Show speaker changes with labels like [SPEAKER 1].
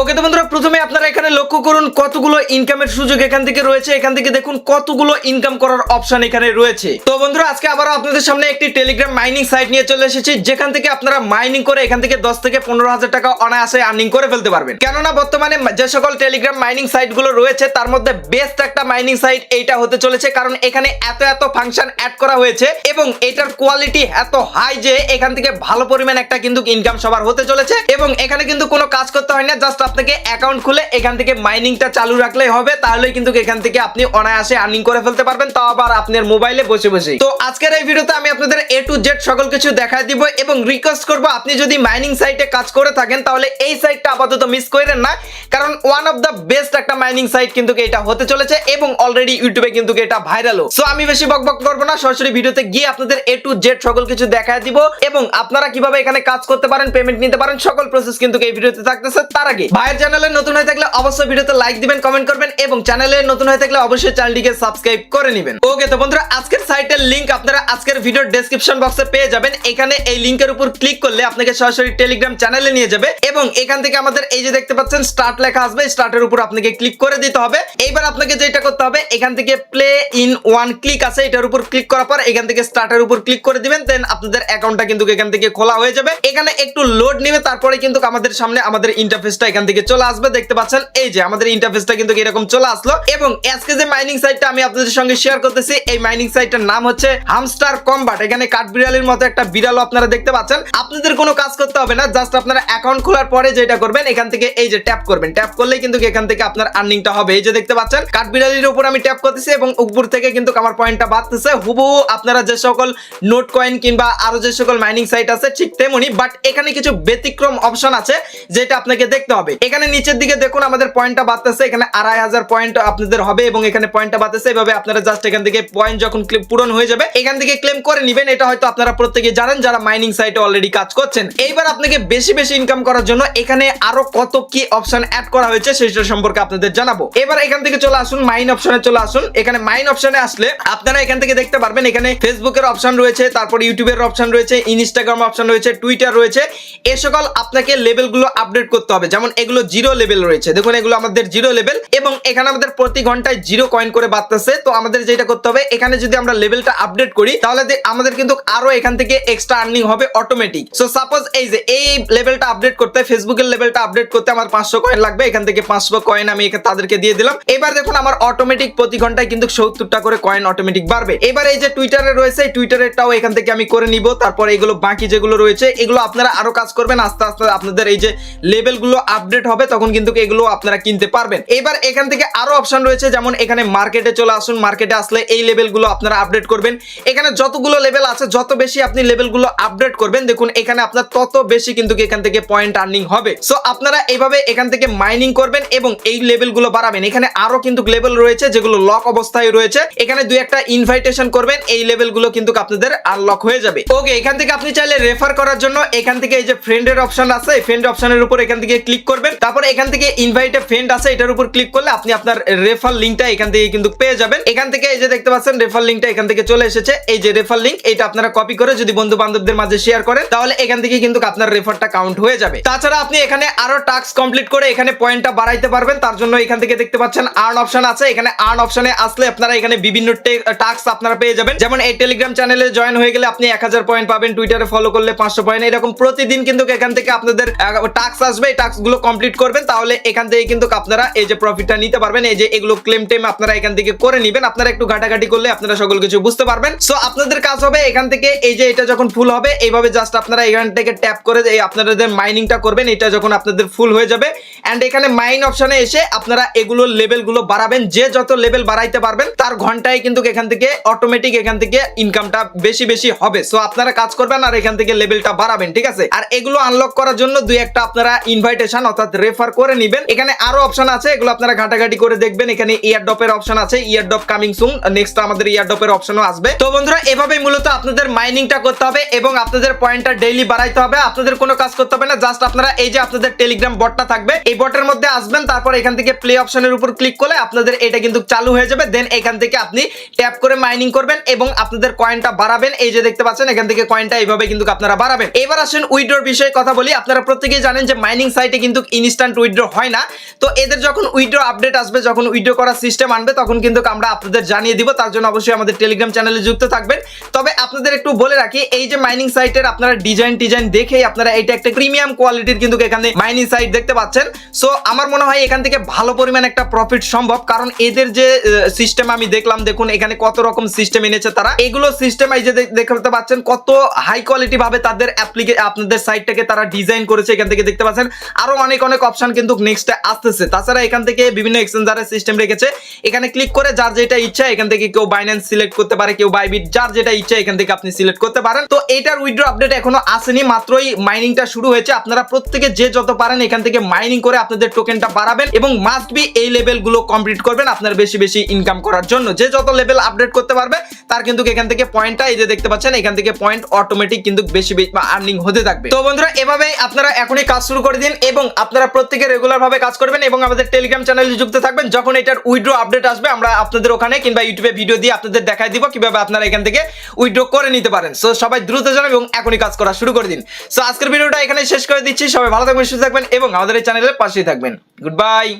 [SPEAKER 1] ওকে তো বন্ধুরা, প্রথমে আপনারা এখানে লক্ষ্য করুন কতগুলো ইনকামের সুযোগ এখান থেকে রয়েছে। এখান থেকে দেখুন কতগুলো ইনকাম করার অপশন এখানে রয়েছে। তো বন্ধুরা, আজকে আবার আপনাদের সামনে একটি টেলিগ্রাম মাইনিং সাইট নিয়ে চলে এসেছি, যেখান থেকে আপনারা মাইনিং করে এখান থেকে দশ থেকে পনেরো হাজার টাকা অনায়াসে আর্নিং করে ফেলতে পারবেন। কেননা বর্তমানে যে সকল টেলিগ্রাম মাইনিং সাইটগুলো রয়েছে, তার মধ্যে বেস্ট একটা মাইনিং সাইট এইটা হতে চলেছে, কারণ এখানে এত এত ফাংশন অ্যাড করা হয়েছে এবং এটার কোয়ালিটি এত হাই যে এখান থেকে ভালো পরিমাণ একটা কিন্তু ইনকাম সবার হতে চলেছে এবং এখানে কিন্তু কোনো কাজ করতে হয় না জাস্ট আপনাকে অ্যাকাউন্ট খুলে এখান থেকে মাইনিংটা চালু রাখলেই হবে তাহলে কিন্তু এখান থেকে আপনি অনায়াসে আর্নিং করে ফেলতে পারবেন, তাও আবার আপনার মোবাইলে বসে বসে তো আজকের এই ভিডিওতে আমি আপনাদের এ টু জেড সকল কিছু দেখায় দিব এবং রিকোয়েস্ট করব, আপনি যদি মাইনিং সাইটে কাজ করে থাকেন, তাহলে এই সাইটটা আপাতত মিস করেন না, কারণ ওয়ান অফ দ্য বেস্ট একটা মাইনিং সাইট কিন্তু এটা হতে চলেছে এবং অলরেডি ইউটিউবে কিন্তু এটা ভাইরালও সো আমি বেশি বকবক করব না, সরাসরি ভিডিওতে গিয়ে আপনাদের এ টু জেড সকল কিছু দেখায় দিব এবং আপনারা কীভাবে এখানে কাজ করতে পারেন পেমেন্ট নিতে পারেন, সকল প্রসেস কিন্তু এই ভিডিওতে থাকতেছে। তার আগে ভাইয়ের চ্যানেলে নতুন হয়ে থাকলে অবশ্যই ভিডিওতে লাইক দিবেন কমেন্ট করবেন এবং চ্যানেলে নতুন হয়ে থাকলে অবশ্যই চ্যানেলটিকে সাবস্ক্রাইব করে নেবেন। ওকে তো বন্ধুরা, আজকের সাইটের লিংক আপনারা আজকের ভিডিওর ডেসক্রিপশন বক্সে পেয়ে যাবেন। এখানে এই লিংকের উপর ক্লিক করলে আপনাকে সরাসরি টেলিগ্রাম চ্যানেলে নিয়ে যাবে এবং এখান থেকে আমাদের এই যে দেখতে পাচ্ছেন স্টার্ট লেখা আসবে। স্টার্টের উপর আপনাকে ক্লিক করে দিতে হবে। এইবার আপনাকে যেটা করতে হবে, এখান থেকে প্লে ইন ওয়ান ক্লিক আছে। এটার উপর ক্লিক করার পর এখান থেকে স্টার্টের উপর ক্লিক করে দিবেন। দেন আপনাদের অ্যাকাউন্টটা কিন্তু এখান থেকে খোলা হয়ে যাবে। এখানে একটু লোড নেবে, তারপরে কিন্তু আমাদের সামনে আমাদের ইন্টারফেসটা এখান থেকে চলে আসবে। দেখতে পাচ্ছেন, এই যে আমাদের ইন্টারফেসটা কিন্তু এরকম চলে আসলো এবং আজকে যে মাইনিং সাইটটা আমি আপনাদের সঙ্গে শেয়ার করতেছি, এই মাইনিং সাইটটার নাম হচ্ছে হামস্টার কম্বাট এখানে কাঠবিড়ালির মতো একটা বিড়ালও আপনারা দেখতে পাচ্ছেন। আপনাদের কোনো কাজ করতে হবে না জাস্ট আপনারা অ্যাকাউন্ট খোলার পরে যেটা করবেন, এখান থেকে এই যে ট্যাপ করবেন। ট্যাপ করলেই কিন্তু এখান থেকে আপনার আর্নিংটা হবে। এই যে দেখতে পাচ্ছেন, কাঠবিড়ালির উপর আমি ট্যাপ করতেছি এবং উপর থেকে কিন্তু আমার পয়েন্টটা বাড়তেছে। হুবহু আপনারা যে সকল নোট কয়েন কিংবা আরও যে সকল মাইনিং সাইট আছে, ঠিক তেমনি বাট এখানে কিছু ব্যতিক্রম অপশন আছে, যেটা আপনাকে দেখতে হবে। এখানে নিচের দিকে দেখুন, আমাদের পয়েন্টটা বাড়তেছে, এখানে আড়াই হাজার পয়েন্ট আপনাদের হবে এবং এখানে পয়েন্টটা বাড়তেছে। এভাবে আপনারা জাস্ট এখান থেকে পয়েন্ট যখন পূরণ হয়ে যাবে, এখান থেকে ক্লেম করে নেবেন। এটা হয়তো আপনারা প্রত্যেকে জানেন, যারা মাইনিং সাইটে অলরেডি কাজ করছেন। এইবার আপনাকে বেশি বেশি ইনকাম করার জন্য এখানে আরও কত কি অপশন অ্যাড করা হয়েছে সেটা সম্পর্কে আপনাদের জানাব। এবার এখান থেকে চলে আসুন মাইন অপশনে চলে আসুন। এখানে মাইন অপশনে আসলে আপনারা এখান থেকে দেখতে পারবেন, এখানে ফেসবুকের অপশন রয়েছে, তারপর ইউটিউবের অপশন রয়েছে ইনস্টাগ্রাম অপশন রয়েছে টুইটার রয়েছে। এ সকল আপনাকে লেভেলগুলো আপডেট করতে হবে। যেমন এগুলো জিরো লেভেল রয়েছে। দেখুন, এগুলো আমাদের জিরো লেভেল এবং এখানে আমাদের প্রতি ঘন্টায় জিরো কয়েন করে বাড়তেছে তো আমাদের যেটা করতে হবে, এখানে যদি আমরা লেভেলটা আপডেট করি, তাহলে আমাদের কিন্তু আরও এখান থেকে এক্সট্রা আর্নিং হবে অটোমেটিক সো সাপোজ এই যে, এই লেভেলটা আপডেট করতে ফেসবুকের লেভেলটা আপডেট করতে আমার পাঁচশো কয়েন লাগবে। এখান থেকে পাঁচশো কয়েন আমি তাদেরকে দিয়ে দিলাম। এবার দেখুন, আমার অটোমেটিক প্রতি ঘন্টায় কিন্তু সত্তরটা করে কয়েন অটোমেটিক বাড়বে। এবার এই যে টুইটারে রয়েছে টুইটারেরটাও এখান থেকে আমি করে নিব। তারপর এগুলো বাকি যেগুলো রয়েছে, এগুলো আপনারা আরও কাজ করবেন। আস্তে আস্তে আপনাদের এই যে লেভেলগুলো আপডেট হবে, তখন কিন্তু এগুলো আপনারা কিনতে পারবেন। এবার এখান থেকে আরও অপশন রয়েছে, যেমন এখানে মার্কেটে চলে আসুন মার্কেটে আসলে এই লেভেলগুলো আপনারা আপডেট করবেন। এখানে যতগুলো লেভেল আছে, যত বেশি আপনি লেভেলগুলো আপডেট করবেন, দেখুন এখানে আপনার তত বেশি কিন্তু এখান থেকে পয়েন্ট আর্নিং হবে। সো আপনারা এইভাবে এখান থেকে মাইনিং করবেন এবং এই লেভেলগুলো বাড়াবেন। এখানে আরও কিন্তু লেভেল রয়েছে, যেগুলো লক অবস্থায় রয়েছে। এখানে দুই একটা ইনভাইটেশন করবেন, এই লেভেলগুলো কিন্তু আপনাদের আনলক হয়ে যাবে। ওকে এখান থেকে আপনি চাইলে রেফার করার জন্য এখান থেকে এই যে ফ্রেন্ডের অপশন আছে ফ্রেন্ড অপশনের উপর এখান থেকে ক্লিক করবেন। তারপর এখান থেকে ইনভাইটে ফ্রেন্ড আছে, এটার উপর ক্লিক করলে আপনি আপনার রেফার লিঙ্কটা এখান থেকে কিন্তু পেয়ে যাবেন। এখান থেকে এই যে দেখতে পাচ্ছেন রেফার লিঙ্কটা এখান থেকে চলে এসেছে। এই যে রেফার লিঙ্ক এটা আপনারা কপি করে যদি বন্ধু বান্ধবদের মাঝে শেয়ার করেন, তাহলে এখান থেকে কিন্তু আপনার রেফারটা কাউন্ট হয়ে যাবে। তাছাড়া আপনি এখানে আরও টাস্ক কমপ্লিট করে এখানে পয়েন্টটা বাড়াইতে পারবেন। তার জন্য এখান থেকে দেখতে পাচ্ছেন আর্ন অপশন আছে। এখানে আর্ন অপশনে আসলে আপনারা এখানে বিভিন্ন টাস্ক আপনারা পেয়ে যাবেন। যেমন এই টেলিগ্রাম চ্যানেলে জয়েন হয়ে গেলে আপনি এক হাজার পয়েন্ট পাবেন। টুইটারে ফলো করলে পাঁচশো পয়েন্ট এরকম প্রতিদিন কিন্তু এখান থেকে আপনাদের টাস্ক আসবে। এই টাস্কগুলো কমপ্লিট করবেন, তাহলে এখান থেকে কিন্তু আপনারা এই যে প্রফিটটা নিতে পারবেন, এই যে এগুলো ক্লেম টেম আপনারা এখান থেকে করে নেবেন, আপনারা একটু ঘাটাঘাটি করলে আপনারা সকল কিছু বুঝতে পারবেন। সো আপনাদের কাজ হবে এখান থেকে এই যে এটা যখন ফুল হবে, এইভাবে জাস্ট আপনারা এখান থেকে ট্যাপ করে এই আপনাদের মাইনিংটা করবেন, এটা যখন আপনাদের ফুল হয়ে যাবে। এন্ড এখানে মাইন অপশনে এসে আপনারা এগুলো লেভেলগুলো বাড়াবেন, যে যত লেভেল বাড়াইতে পারবেন, তার ঘন্টায় কিন্তু এখান থেকে অটোমেটিক এখান থেকে ইনকামটা বেশি বেশি হবে। সো আপনারা কাজ করবেন আর এখান থেকে লেভেলটা বাড়াবেন, ঠিক আছে? আর এগুলো আনলক করার জন্য দুই একটা আপনারা ইনভাইটেশন অর্থাৎ রেফার করে নেবেন। এখানে আরও অপশন আছে, এগুলো আপনারা ঘাটাঘাটি করে দেখবেন। এখানে ইয়ারডপের অপশন আছে ইয়ারডপ কামিং সুন নেক্সট আমাদের ইয়ারডপের অপশনও আসবে। তো বন্ধুরা এভাবে মূলত আপনাদের মাইনিংটা করতে হবে এবং আপনাদের পয়েন্টটা ডেইলি বাড়াইতে হবে। আপনাদের কোনো কাজ করতে হবে না জাস্ট আপনারা এই যে আপনাদের টেলিগ্রাম বটটা থাকবে, এই বটের মধ্যে আসবেন, তারপর এখান থেকে প্লে অপশনের উপর ক্লিক করলে আপনাদের এটা কিন্তু চালু হয়ে যাবে। দেন এখান থেকে আপনি ট্যাপ করে মাইনিং করবেন এবং আপনাদের কয়েনটা বাড়াবেন। এই যে দেখতে পাচ্ছেন, এখান থেকে কয়েনটা এইভাবে কিন্তু আপনারা বাড়াবেন। এবার আসেন উইড্রোর বিষয়ে কথা বলি। আপনারা প্রত্যেকেই জানেন যে মাইনিং সাইটে কিন্তু ইনস্ট্যান্ট উইথড্র হয় না। তো এদের যখন উইথড্র আপডেট আসবে, যখন উইথড্র করার সিস্টেম আনবে, তখন কিন্তু আমরা আপনাদের জানিয়ে দিব। তার জন্য অবশ্যই আমাদের টেলিগ্রাম চ্যানেলে যুক্ত থাকবেন। তবে আপনাদের একটু বলে রাখি, এই যে মাইনিং সাইটের আপনারা ডিজাইন টিজাইন দেখেই আপনারা এটা একটা প্রিমিয়াম কোয়ালিটির কিন্তু এখানে মাইনিং সাইট দেখতে পাচ্ছেন। সো আমার মনে হয় এখান থেকে ভালো পরিমাণ একটা প্রফিট সম্ভব, কারণ এদের যে সিস্টেম আমি দেখলাম, দেখুন এখানে কত রকম সিস্টেম এনেছে তারা। এগুলো সিস্টেম এই যে দেখতে পাচ্ছেন কত হাই কোয়ালিটি ভাবে তাদের আপনাদের সাইটটাকে তারা ডিজাইন করেছে এখান থেকে দেখতে পাচ্ছেন। আরও অনেক অনেক অপশন কিন্তু নেক্সট আসতেছে। তাছাড়া এখান থেকে বিভিন্ন এক্সচেঞ্জারের সিস্টেম রেখেছে। এখানে ক্লিক করে যার যেটা ইচ্ছা এখান থেকে কেউ বাইন্যান্স সিলেক্ট করতে পারে, কেউ বাইবিট যার যেটা ইচ্ছা এখান থেকে আপনি সিলেক্ট করতে পারেন। তো এটার উইথড্র আপডেট এখনও আসেনি, মাত্রই মাইনিংটা শুরু হয়েছে। আপনারা প্রত্যেকে যে যত পারেন এখান থেকে মাইনিং করে আপনাদের টোকেনটা বাড়াবেন এবং মাস্ট বি এই লেভেলগুলো কমপ্লিট করবেন আপনার বেশি বেশি ইনকাম করার জন্য। যে যত লেভেল আপডেট করতে পারবে, তার কিন্তু এখান থেকে পয়েন্টটা এই যে দেখতে পাচ্ছেন, এখান থেকে পয়েন্ট অটোমেটিক কিন্তু বেশি আর্নিং হতে থাকবে। তো বন্ধুরা, এভাবেই আপনারা এখনই কাজ শুরু করে দিন এবং আপনারা প্রত্যেকে রেগুলার ভাবে কাজ করবেন এবং আমাদের টেলিগ্রাম চ্যানেলে যুক্ত থাকবেন। যখন এটার উইড্রো আপডেট আসবে, আমরা আপনাদের ওখানে কিংবা ইউটিউবে ভিডিও দিয়ে আপনাদের দেখায় দিব কীভাবে আপনারা এখান থেকে উইড্রো করে নিতে পারেন। সো সবাই দ্রুত জানান এবং এখনই কাজ করা শুরু করে দিন। সো আজকের ভিডিওটা এখানে শেষ করে দিচ্ছি। সবাই ভালো থাকবেন, সুস্থ থাকবেন এবং আমাদের এই চ্যানেলের পাশেই থাকবেন। Good bye